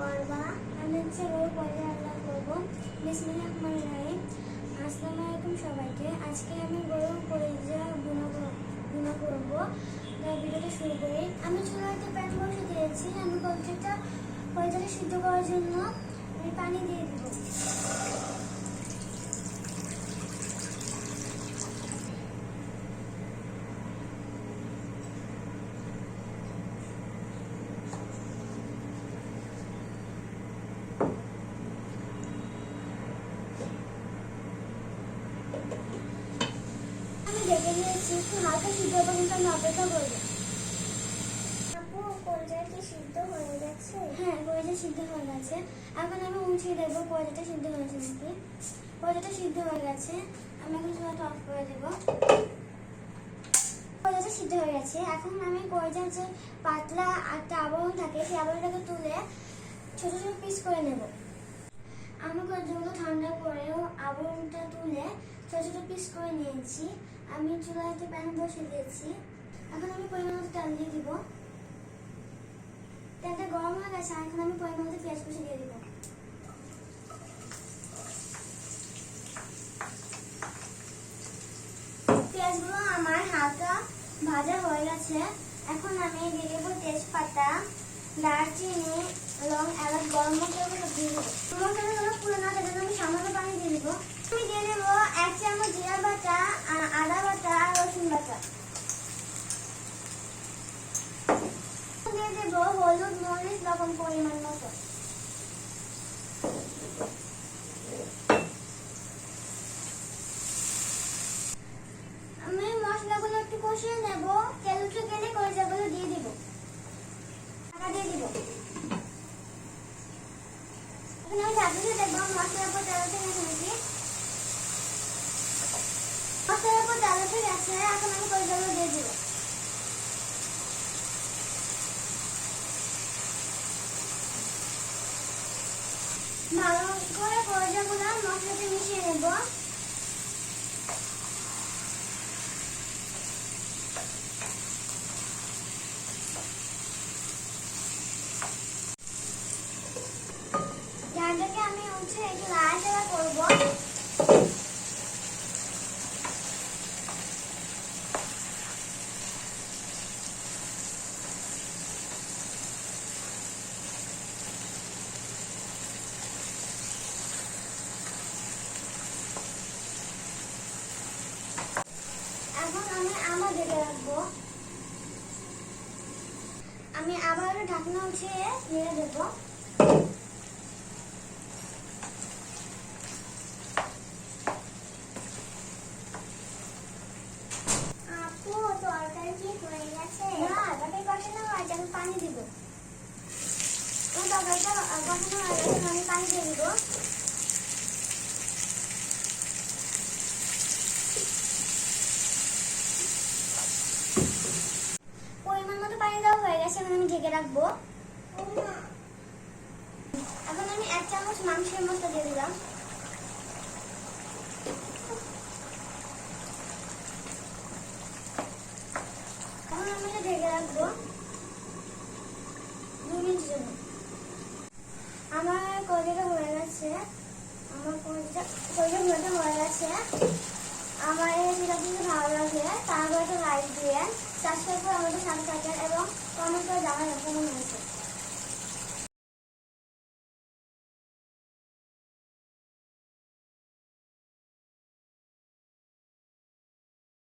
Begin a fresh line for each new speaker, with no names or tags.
করবা আমি হচ্ছে গরু পয়জা রান্না করব। বিসমিল্লাহ রহমান রাহিম। আসসালামু আলাইকুম সবাইকে। আজকে আমি গরু পয়জা গুণা গুণা করব ভিডিওটা শুরু করি। আমি চুলাতে প্যান বসে দিয়েছি। আমি কবজিটা পয়জাটা সিদ্ধ করার জন্য আমি পানি দিয়ে দিব। দেখে দিয়েছি একটু হালকা সিদ্ধ হবে কিন্তু আমি অপেক্ষা করব আপু কলজাটা সিদ্ধ হয়ে গেছে হ্যাঁ কলজা সিদ্ধ হয়ে গেছে এখন আমি উঠিয়ে দেবো কলজাটা সিদ্ধ হয়েছে নাকি কলজাটা সিদ্ধ হয়ে গেছে। আমি এখন অফ করে দেবো কলজাটা সিদ্ধ হয়ে গেছে এখন আমি কলজার যে পাতলা একটা আবরণ থাকে সেই আবরণটাকে তুলে ছোট ছোট পিস করে নেব আমি কলজাগুলো ঠান্ডা করেও আবরণটা তুলে ছোট ছোট পিস করে নিয়েছি। আমি চুলাতে প্যান বসে দিয়েছি। এখন আমি পরিমাণ মতো তেল দিয়ে দিব। তেলটা গরম হয়ে গেছে এখন আমি পরিমাণ মতো পেঁয়াজ কুচি দিয়ে দিব। পেঁয়াজগুলো আমার হালকা ভাজা হয়ে গেছে। এখন আমি দিয়ে দেবো তেজপাতা, দারচিনি, লং এলাচ, গরম মশলাগুলো দিয়ে দেবো। আর দিয়ে আমি মশলাগুলো একটু কষিয়ে নেব। তেল উঠে গেলে কলিজাগুলো দিয়ে দিব ঢাকা দিয়ে দিব মশলার উপর তেল উঠে নাকি মশলার উপর ঠিক আছে এখন আমি কলিজাগুলো দিয়ে দিব ভালো করে কলিজাগুলো মশলাতে মিশিয়ে নেব ডালটাকে আমি উঠে একটু লাড়াচাড়া করব এখন আমি আমার দিকে রাখব। আমি আবার ঢাকনা উঠিয়ে নেড়ে দেবো। আপু তরকারি কি হয়ে গেছে? না তরকারি কষানো হয়েছে আমি পানি দিব। তরকারিটা কষানো হয়ে গেছে আমি পানি দিয়ে দিব পরিমাণ মতো পানি দেওয়া হয়ে গেছে এখন আমি ঢেকে রাখব। এখন আমি এক চামচ মাংসের মশলা দিয়ে দিলাম। রাখব। আমার কলিটা হয়ে গেছে। আমার কলিটা কলিটা হয়ে গেছে। আমার লাইক দিয়ে সাবস্ক্রাইব করে আমাদের সাথে এবং কমেন্ট করে জানাবেন কেমন